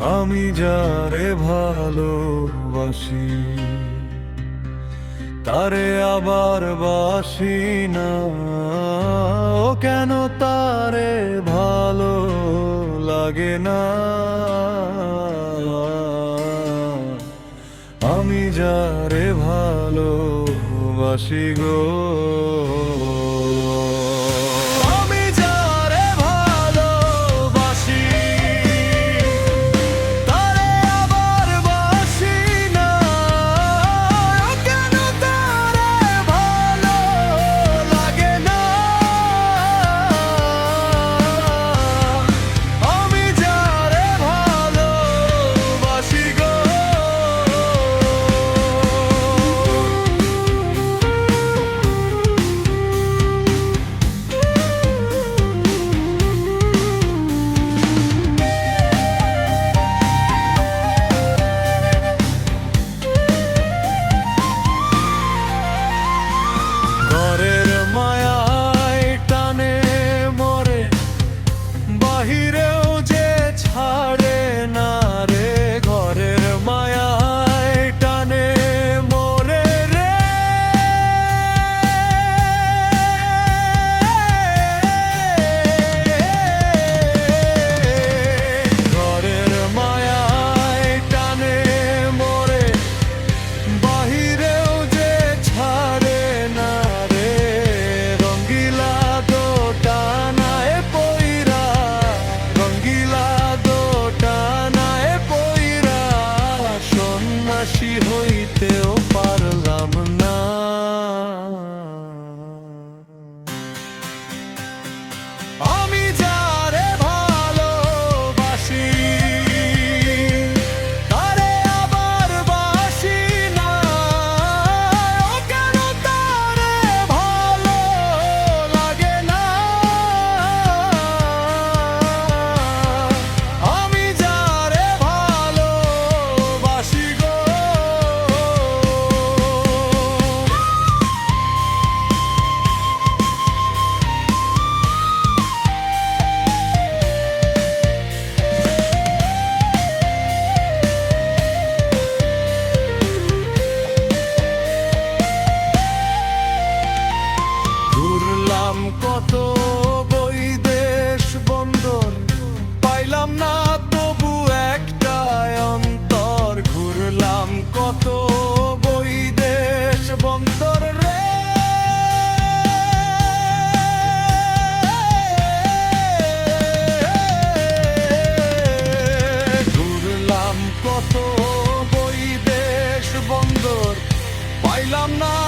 আমি যারে ভালোবাসি, তারে আবার বাসি না। ও কেন তারে ভালো লাগে না? আমি যারে ভালোবাসি গো। I'm not